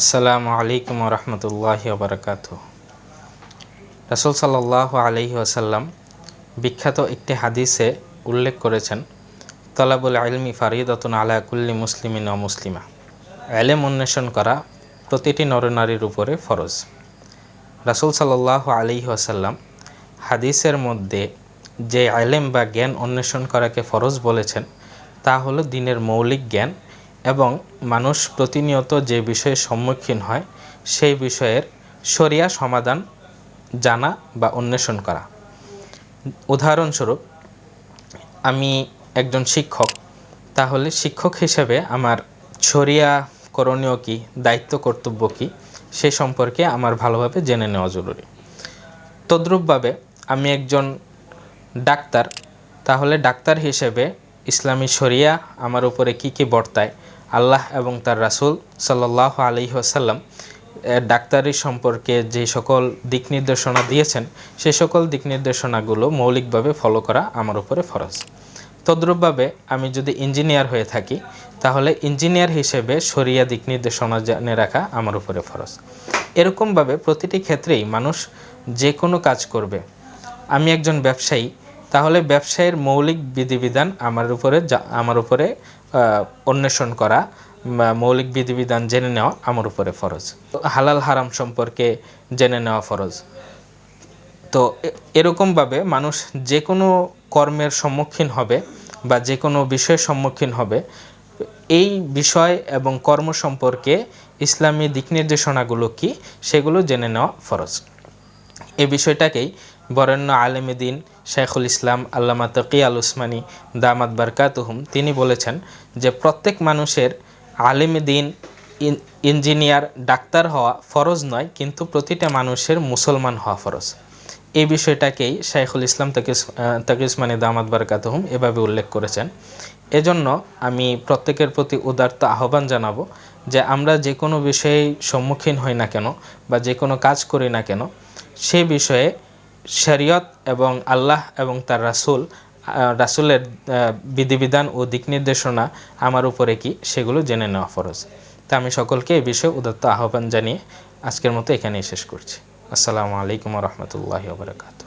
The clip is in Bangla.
আসসালামু আলাইকুম রহমতুল্লাহ বারকাত রাসুল সাল্লাহ আলহি আসাল্লাম বিখ্যাত একটি হাদিসে উল্লেখ করেছেন, তলাবুল আলমি ফারিদতুন আলা কুল্লি মুসলিমিন ও মুসলিমা। এলেম অন্বেষণ করা প্রতিটি নরনারীর উপরে ফরজ। রাসুল সাল্লাহ আলহি আসাল্লাম হাদিসের মধ্যে যে আলেম বা জ্ঞান অন্বেষণ করাকে ফরজ বলেছেন, তা হলো দিনের মৌলিক জ্ঞান এবং মানুষ প্রতিনিয়ত যে বিষয়ের সম্মুখীন হয়, সেই বিষয়ের সরিয়া সমাধান জানা বা অন্বেষণ করা। উদাহরণস্বরূপ, আমি একজন শিক্ষক, তাহলে শিক্ষক হিসেবে আমার সরিয়া করণীয় কী, দায়িত্ব কর্তব্য কী, সে সম্পর্কে আমার ভালোভাবে জেনে নেওয়া জরুরি। তদ্রূপভাবে, আমি একজন ডাক্তার, তাহলে ডাক্তার হিসেবে ইসলামী শরিয়া আমার উপরে কি কি বর্তায়? আল্লাহ এবং তার রাসুল সাল্লাহ আলি আসাল্লাম ডাক্তারি সম্পর্কে যে সকল দিক নির্দেশনা দিয়েছেন, সে সকল দিক নির্দেশনাগুলো মৌলিকভাবে ফলো করা আমার উপরে ফরজ। তদ্রূপভাবে আমি যদি ইঞ্জিনিয়ার হয়ে থাকি, তাহলে ইঞ্জিনিয়ার হিসেবে সরিয়া দিক নির্দেশনা জানে রাখা আমার উপরে ফরজ। এরকমভাবে প্রতিটি ক্ষেত্রেই মানুষ যে কোনো কাজ করবে। আমি একজন ব্যবসায়ী তাহলে ব্যবসায়ের মৌলিক বিধিবিধান আমার উপরে আমার উপরে অন্বেষণ করা মৌলিক বিধিবিধান জেনে নেওয়া আমার উপরে ফরজ। হালাল হারাম সম্পর্কে জেনে নেওয়া ফরজ। তো এরকমভাবে মানুষ যে কোনো কর্মের সম্মুখীন হবে বা যে কোনো বিষয়ের সম্মুখীন হবে, এই বিষয় এবং কর্ম সম্পর্কে ইসলামী দিক নির্দেশনাগুলো কী সেগুলো জেনে নেওয়া ফরজ। এ বিষয়টাকেই বরেণ্য আলেম দিন শেখুল ইসলাম আল্লামা তকি আল উসমানী দামাদ বারকাতুহুম, তিনি বলেছেন যে প্রত্যেক মানুষের আলেম দিন ইঞ্জিনিয়ার, ডাক্তার হওয়া ফরজ নয়, কিন্তু প্রতিটা মানুষের মুসলমান হওয়া ফরজ। এই বিষয়টাকেই শাইখুল ইসলাম তাকিস তাকিসমানি দামাদ বারকাতহুম এভাবে উল্লেখ করেছেন। এজন্য আমি প্রত্যেকের প্রতি উদার্ত আহ্বান জানাব যে আমরা যে কোনো বিষয়ে সম্মুখীন হই না কেন বা যে কোনো কাজ করি না কেন, সে বিষয়ে শরীয়ত এবং আল্লাহ এবং তার রাসুল রাসুলের বিধিবিধান ও দিক নির্দেশনা আমার উপরে কি সেগুলো জেনে নেওয়া ফরজ। তা আমি সকলকে এ বিষয়ে উদাত্ত আহ্বান জানিয়ে আজকের মতো এখানেই শেষ করছি। আসসালামু আলাইকুম রহমতুল্লাহ বারকাতু